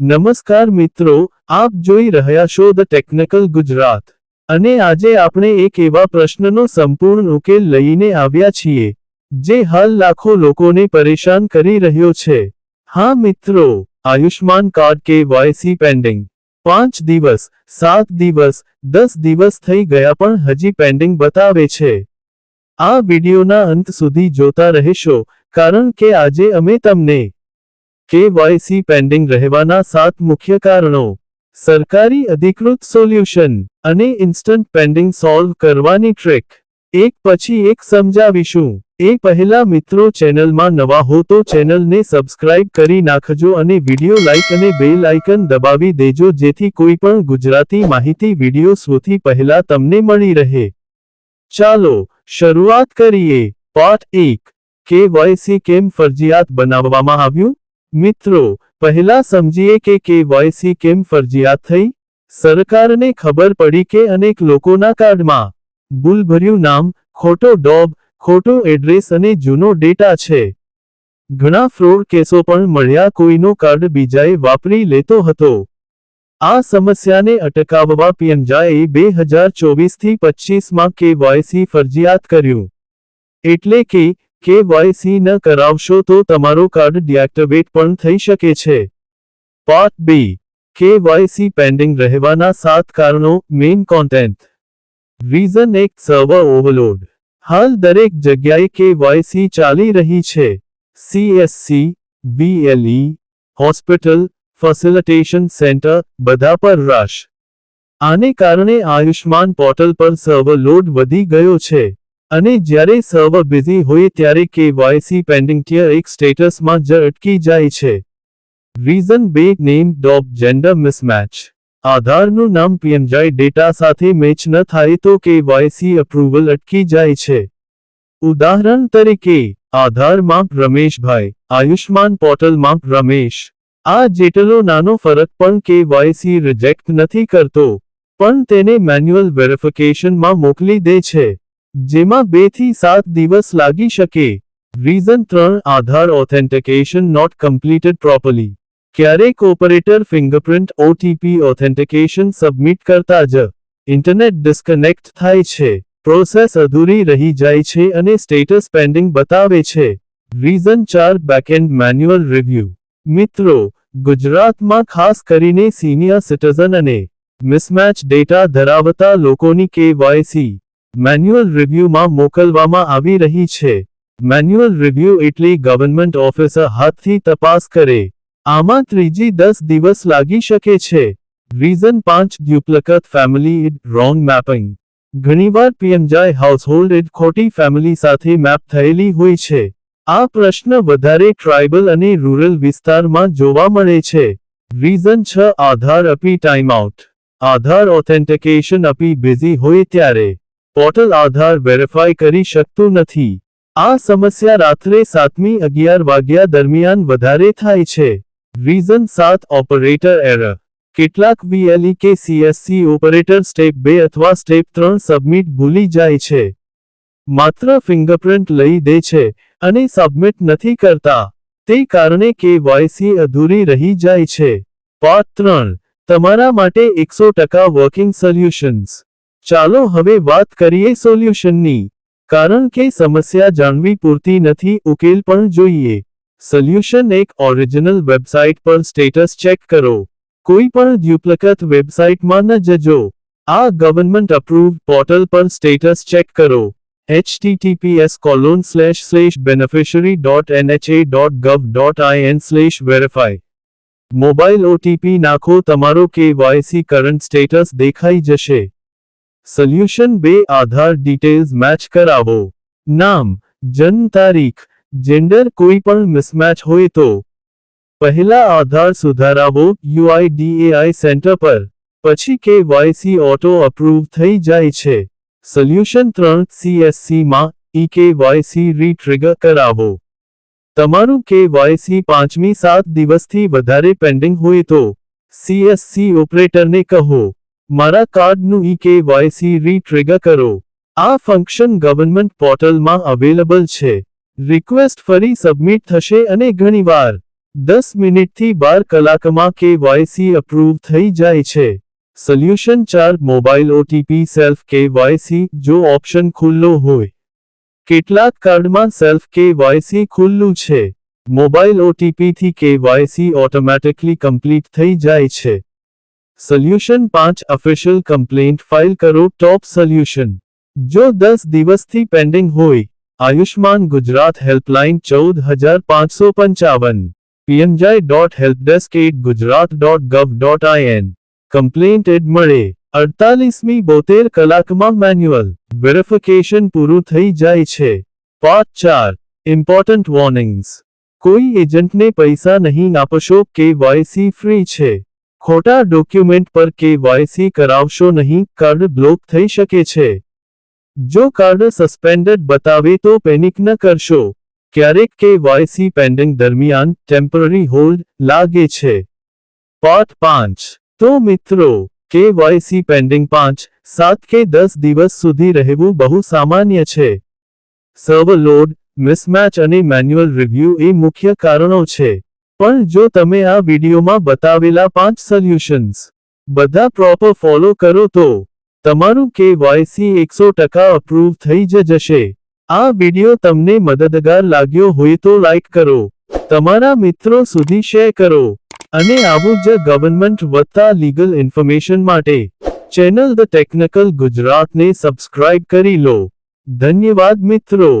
નમસ્કાર મિત્રો, આપ જોઈ રહ્યા છો ધ ટેકનિકલ ગુજરાત. અને આજે આપણે એક એવા પ્રશ્નનો સંપૂર્ણ ઉકેલ લઈને આવ્યા છીએ, જે હાલ લાખો લોકોને પરેશાન કરી રહ્યો છે. હા મિત્રો Ayushman card K YC pending. પાંચ દિવસ, સાત દિવસ, દસ દિવસ થઈ ગયા પણ હજી પેન્ડિંગ બતાવે છે. આ વિડિયોના અંત સુધી જોતા રહેશો, કારણ કે આજે અમે તમને કેવાયસી પેન્ડિંગ રહેવાના સાત મુખ્ય કારણો. સરકારી અધિકૃત સોલ્યુશન અને ઇન્સ્ટન્ટ પેન્ડિંગ સોલ્વ કરવાની ટ્રેક. એક પછી એક સમજાવીશું. એ પહેલા મિત્રો ચેનલમાં નવા હો તો ચેનલને સબસ્ક્રાઇબ કરી નાખજો અને વિડિયો લાઇક અને બેલ આઇકન દબાવી દેજો જેથી કોઈ પણ ગુજરાતી માહિતી વિડિયો સૌથી પહેલા તમને મળી રહે. ચાલો શરૂઆત કરીએ. પાઠ એક. કેવાયસી કેમ ફરજિયાત બનાવવામાં આવ્યું? મિત્રો, પહેલા સમજીએ કે કેવાયસી કેમ ફરજિયાત થઈ? સરકારને ખબર પડી કે અનેક લોકોના કાર્ડમાં ભૂલભર્યું નામ, ખોટો ડોબ, ખોટો એડ્રેસ અને જૂનો ડેટા છે. ઘણા ફ્રોડ કેસો પણ મળ્યા કોઈનો કાર્ડ બીજાએ વાપરી લેતો હતો. આ સમસ્યાને અટકાવવા પીએમજાએ બે હજાર ચોવીસથી પચીસમાં કેવાયસી ફરજિયાત કર્યું. એટલે કે કેવાયસી ન કરાવશો તો તમારો કાર્ડ ડિએક્ટિવેટ પણ થઈ શકે છે. Part B. કેવાયસી પેન્ડિંગ રહેવાના સાત કારણો. Main content. રીઝન એક. Server overload. હાલ દરેક જગ્યાએ કેવાયસી ચાલી રહી છે. CSC BLE hospital, facilitation centre, બધા પર રશ. આને કારણે આયુષ્માન પોર્ટલ પર સર્વર લોડ વધી ગયો છે. અને જ્યારે સર્વર બિઝી હોય ત્યારે કેવાયસી પેન્ડિંગ ટિયર એક સ્ટેટસમાં જ અટકી જાય છે. રીઝન બે નેમ ડોપ જેન્ડર મિસમેચ આધારનું નામ પીએમજાઈ ડેટા સાથે મેચ ન થાય તો કેવાયસી અપ્રુવલ અટકી જાય છે. ઉદાહરણ તરીકે, આધારમાં રમેશભાઈ, આયુષ્માન પોર્ટલમાં રમેશ. આ જેટલો નાનો ફરક પણ કેવાયસી રિજેક્ટ નથી કરતો, પણ તેને મેન્યુઅલ વેરિફિકેશનમાં મોકલી દે છે. જેમાં બેથી સાત દિવસ લાગી શકે. રીઝન ત્રણ, Aadhaar authentication not completed properly ક્યારેક operator fingerprint OTP authentication submit કરતા જ ઇન્ટરનેટ ડિસ્કનેક્ટ થાય છે. પ્રોસેસ અધૂરી રહી જાય છે અને સ્ટેટસ પેન્ડિંગ બતાવે છે. રીઝન ચાર બેકએન્ડ મેન્યુઅલ રિવ્યુ મિત્રો, ગુજરાતમાં ખાસ કરીને સિનિયર સિટીઝન અને મિસમેચ ડેટા ધરાવતા લોકોની કેવાયસી મેન્યુઅલ રિવ્યુમાં મોકલવામાં આવી રહી છે. મેન્યુઅલ રિવ્યુ એટલે ગવર્મેન્ટ ઓફિસર હાથથી તપાસ કરે. આમાં ત્રીજી દસ દિવસ લાગી શકે છે. રીઝન પાંચ duplicate family ID wrong mapping. ઘણીવાર પીએમજાય હાઉસહોલ્ડ ઇડ ખોટી ફેમિલી સાથે મેપ થયેલી હોય છે. આ પ્રશ્ન વધારે ટ્રાઇબલ અને રૂરલ વિસ્તારમાં જોવા મળે છે. રીઝન છ, આધાર અપી ટાઈમઆઉટ આધાર ઓથેન્ટિકેશન અપી બિઝી હોય ત્યારે. પોર્ટલ આધાર વેરીફાઈ કરી શકતું નથી. આ સમસ્યા રાત્રે સાતમી અગિયાર વાગ્યા દરમિયાન વધારે થાય છે. રીઝન સાત ઓપરેટર એરર કેટલાક વીએલઈ કે સીએસસી ઓપરેટર સ્ટેપ બે અથવા સ્ટેપ ત્રણ સબમિટ ભૂલી જાય છે. માત્ર ફિંગરપ્રિન્ટ લઈ દે છે અને સબમિટ નથી કરતા. તે કારણે કેવાયસી અધૂરી રહી જાય છે. પાર્ટ ત્રણ. તમારા માટે એકસો ટકા વર્કિંગ સોલ્યુશન્સ ચાલો હવે વાત કરીએ સોલ્યુશનની. કારણ કે સમસ્યા જાણવી પૂરતી નથી, ઉકેલ પણ જોઈએ. સોલ્યુશન એક ઓરિજિનલ વેબસાઇટ પર સ્ટેટસ ચેક કરો. કોઈ પણ ડ્યુપ્લિકેટ વેબસાઇટમાં ન જજો. આ ગવર્નમેન્ટ અપ્રૂવ્ડ પોર્ટલ પર સ્ટેટસ ચેક કરો. https colon slash slash beneficiary dot nha dot gov dot in slash verify mobile OTP નાખો, તમારો કેવાયસી કરંટ સ્ટેટસ દેખાઈ જશે. સોલ્યુશન બે આધાર ડિટેલ્સ મેચ કરાવો. નામ, જન્મ તારીખ જેન્ડર કોઈ પણ મિસમેચ હોય તો. પહેલા આધાર સુધારાવો યુઆઈડીએઆઈ સેન્ટર પર. પછી કેવાયસી ઓટો અપ્રૂવ થઈ જાય છે. સોલ્યુશન ત્રણ સીએસસીમાં ઈ કેવાયસી રીટ્રિગર કરાવો. તમારું કેવાયસી પાંચમી સાત દિવસથી વધારે પેન્ડિંગ હોય તો. સીએસસી ઓપરેટરને કહો. મારા કાર્ડનું ઈ કેવાયસી રીટ્રિગર કરો. આ ફંક્શન ગવર્મેન્ટ પોર્ટલમાં અવેલેબલ છે. રિક્વેસ્ટ ફરી સબમિટ થશે અને ઘણીવાર દસ મિનિટથી બાર કલાકમાં કેવાયસી અપ્રૂવ થઈ જાય છે. સોલ્યુશન ચાર મોબાઈલ ઓટીપી સેલ્ફ કેવાયસી જો ઓપ્શન ખુલ્લો હોય. કેટલાક કાર્ડમાં સેલ્ફ કેવાયસી ખુલ્લું છે. મોબાઈલ ઓટીપીથી કેવાયસી ઓટોમેટિકલી કમ્પ્લીટ થઈ જાય છે. સોલ્યુશન પાંચ ઓફિશિયલ કમ્પ્લેન્ટ ફાઇલ કરો ટોપ સોલ્યુશન જો દસ દિવસથી પેન્ડિંગ હોય આયુષ્માન ગુજરાત હેલ્પલાઇન ચૌદ હજાર પાંચસો પંચાવન PMJAY dot helpdesk at Gujarat dot gov dot IN complaint add મળે અડતાલીસમી બોતેર કલાકમાં મેન્યુઅલ વેરિફિકેશન પૂરું થઈ જાય છે પાર્ટ ચાર ઇમ્પોર્ટન્ટ વોર્નિંગ્સ કોઈ એજન્ટને પૈસા નહીં આપશો કે વાયસી ફ્રી છે ખોટા ડોક્યુમેન્ટ પર કેવાયસી કરાવશો નહીં, કાર્ડ બ્લોક થઈ શકે છે. જો કાર્ડ સસ્પેન્ડેડ બતાવે તો પેનિક ન કરશો. ક્યારેક કેવાયસી પેન્ડિંગ દરમિયાન ટેમ્પરરી હોલ્ડ લાગે છે. પાઠ પાંચ. તો મિત્રો, કેવાયસી પેન્ડિંગ પાંચ, સાત કે દસ દિવસ સુધી રહેવું બહુ સામાન્ય છે. સર્વલોડ, મિસમેચ અને મેન્યુઅલ રિવ્યૂ એ મુખ્ય કારણો છે. પણ જો તમે આ વિડીયોમાં બતાવેલા પાંચ સોલ્યુશન્સ બધા પ્રોપર ફોલો કરો તો તમારું કે વાયસી એકસો ટકા અપ્રૂવ થઈ જ જશે. આ વીડિયો તમને મદદગાર લાગ્યો હોય તો લાઈક કરો. તમારા મિત્રો સુધી શેર કરો. અને આવું જ ગવર્મેન્ટ વત્તા લીગલ ઇન્ફોર્મેશન માટે ચેનલ ધ ટેકનિકલ ગુજરાતને સબસ્ક્રાઇબ કરી લો. ધન્યવાદ મિત્રો.